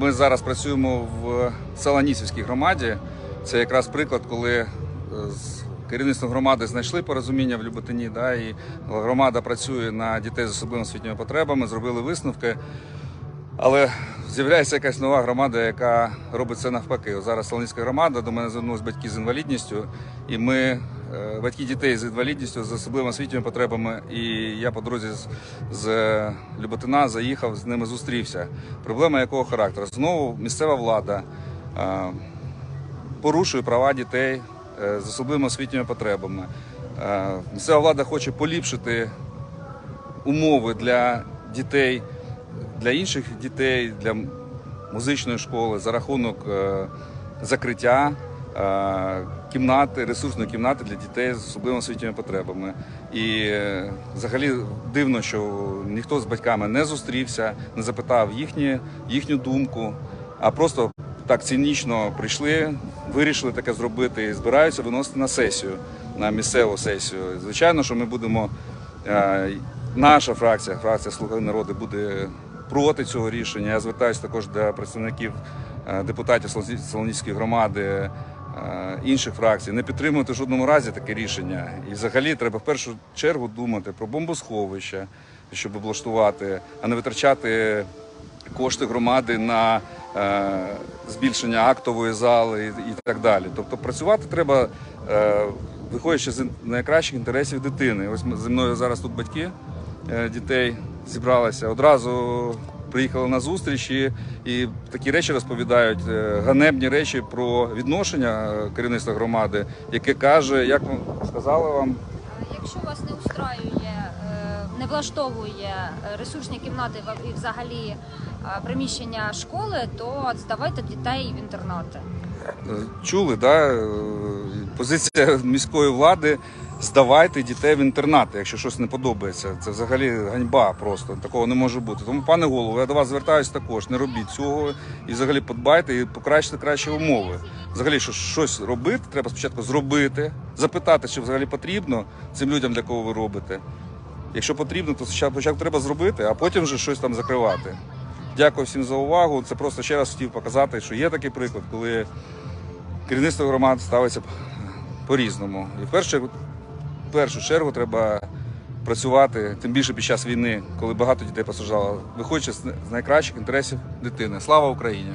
Ми зараз працюємо в Саланісівській громаді. Це якраз приклад, коли е, з керівництвом громади знайшли порозуміння в Люботині, да, і громада працює на дітей з особливими освітніми потребами, зробили висновки. Але з'являється якась нова громада, яка робить це навпаки. Зараз Солоницька громада, до мене звернулись батьки з інвалідністю, і ми, батьки дітей з інвалідністю, з особливими освітніми потребами, і я по дорозі з, з Люботина заїхав, з ними зустрівся. Проблема якого характеру? Знову місцева влада е, порушує права дітей е, з особливими освітніми потребами. Е, Місцева влада хоче поліпшити умови для дітей, для інших дітей, для музичної школи за рахунок е, закриття е, кімнати, ресурсної кімнати для дітей з особливими освітніми потребами. І е, взагалі дивно, що ніхто з батьками не зустрівся, не запитав їхні, їхню думку, а просто так цинічно прийшли, вирішили таке зробити і збираються виносити на сесію, на місцеву сесію. Звичайно, що ми будемо. е, Наша фракція, фракція Слуги народу, буде проти цього рішення. Я звертаюся також до представників е, депутатів Солоні- Солоніської громади, е, інших фракцій. Не підтримувати в жодному разі таке рішення. І взагалі треба в першу чергу думати про бомбосховища, щоб облаштувати, а не витрачати кошти громади на е, збільшення актової зали і, так далі. Тобто працювати треба, е, виходячи з найкращих інтересів дитини. Ось зі мною зараз тут батьки е, дітей зібралися. Одразу приїхали на зустріч і, і такі речі розповідають, е, ганебні речі про відношення е, керівництва громади, яке каже, як вам сказали вам. Якщо вас не устраює, е, не влаштовує ресурсні кімнати і взагалі приміщення школи, то здавайте дітей в інтернати. Чули, да? позиція міської влади здавайте дітей в інтернати, якщо щось не подобається. Це взагалі ганьба просто. Такого не може бути. Тому, пане голово, я до вас звертаюся також. Не робіть цього і взагалі подбайте і покращте кращі умови. Взагалі, що щось робити, треба спочатку зробити, запитати, що взагалі потрібно цим людям, для кого ви робите. Якщо потрібно, то спочатку треба зробити, а потім вже щось там закривати. Дякую всім за увагу. Це просто ще раз хотів показати, що є такий приклад, коли керівництво громад ставиться по-різному. І в першу, чергу- першу чергу треба працювати, тим більше під час війни, коли багато дітей постраждало, виходячи з найкращих інтересів дитини. Слава Україні!